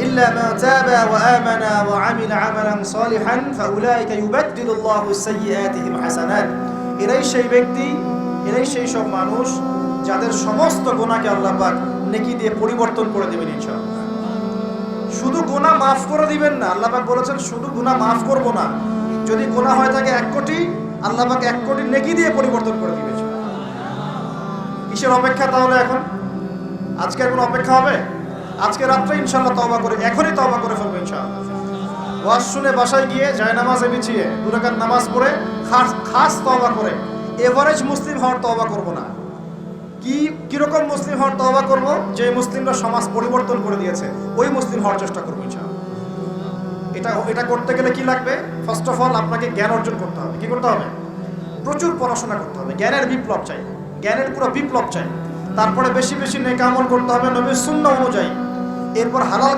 إلا من تاب وآمن وعمل عملا صالحا فأولئك يبدل الله سيئاتهم حسنات এরাই সেই ব্যক্তি এরাই সেই সব মানুষ যাদের সমস্ত গোনাকে আল্লাহ পাক নেকি দিয়ে পরিবর্তন করে দেবেন ইনশাআল্লাহ শুধু গোনা মাফ করে দিবেন না আল্লাহ পাক বলেছেন শুধু গুনাহ মাফ করব না যদি গোনা হয় থাকে এক কোটি আল্লাহ পাক এক কোটি নেকি দিয়ে পরিবর্তন করে দিবেন কিসের অপেক্ষা তাহলে এখন আজকের কোনো অপেক্ষা হবে আজকে রাত্রে ইনশাল্লাহ তওবা করে, এখনই তওবা করে ফেলব ইনশাআল্লাহ। ওয়াজ শুনে বাসায় গিয়ে যায় নামাজে বিছিয়ে দুরাকাত নামাজ পড়ে, খাস খাস তওবা করে। এভারেজ মুসলিম হওয়ার তওবা করব না। কি, কীরকম মুসলিম হওয়ার তওবা করব? যে মুসলিমরা সমাজ পরিবর্তন করে দিয়েছে, ওই মুসলিম হওয়ার চেষ্টা করব ইনশাআল্লাহ। এটা এটা করতে গেলে কি লাগবে? ফার্স্ট অফ অল আপনাকে জ্ঞান অর্জন করতে হবে। কি করতে হবে? প্রচুর পড়াশোনা করতে হবে। জ্ঞানের বিপ্লব চাই। জ্ঞানের পুরো বিপ্লব চাই। তারপরে বেশি বেশি নেক আমল করতে হবে নবীর শূন্য অনুযায়ী। এরপর হালাল